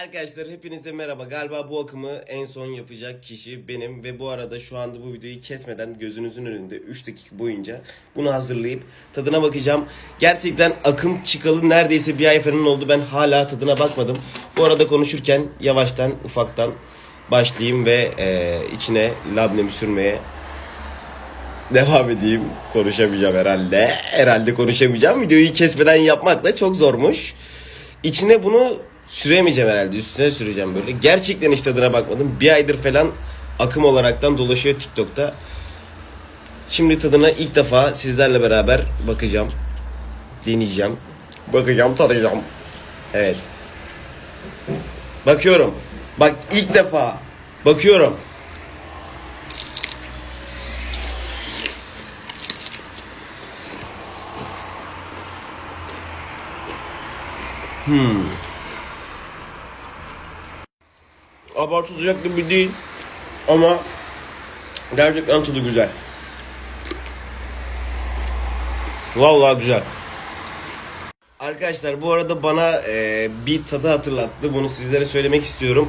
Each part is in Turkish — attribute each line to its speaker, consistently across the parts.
Speaker 1: Arkadaşlar hepinize merhaba. Galiba bu akımı en son yapacak kişi benim ve bu arada şu anda bu videoyu kesmeden gözünüzün önünde 3 dakika boyunca bunu hazırlayıp tadına bakacağım. Gerçekten akım çıkalı neredeyse bir ay falan oldu. Ben hala tadına bakmadım. Bu arada konuşurken yavaştan ufaktan başlayayım ve e, içine labnemi sürmeye devam edeyim. Konuşamayacağım herhalde. Herhalde konuşamayacağım. Videoyu kesmeden yapmak da çok zormuş. İçine bunu süremeyeceğim herhalde. Üstüne süreceğim böyle. Gerçekten hiç tadına bakmadım. Bir aydır falan akım olaraktan dolaşıyor TikTok'ta. Şimdi tadına ilk defa sizlerle beraber bakacağım. Deneyeceğim. Bakacağım, tadacağım. Evet. Bakıyorum. Bak ilk defa bakıyorum. Abartılacak gibi değil ama gerçekten tadı güzel. Vallahi güzel. Arkadaşlar bu arada bana e, bir tadı hatırlattı. Bunu sizlere söylemek istiyorum.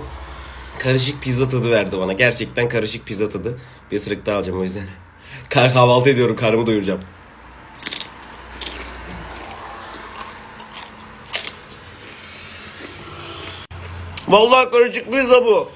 Speaker 1: Karışık pizza tadı verdi bana. Gerçekten karışık pizza tadı. Bir ısırık daha alacağım o yüzden. Kahvaltı ediyorum. Karnımı doyuracağım. Vallahi karışık pizza bu.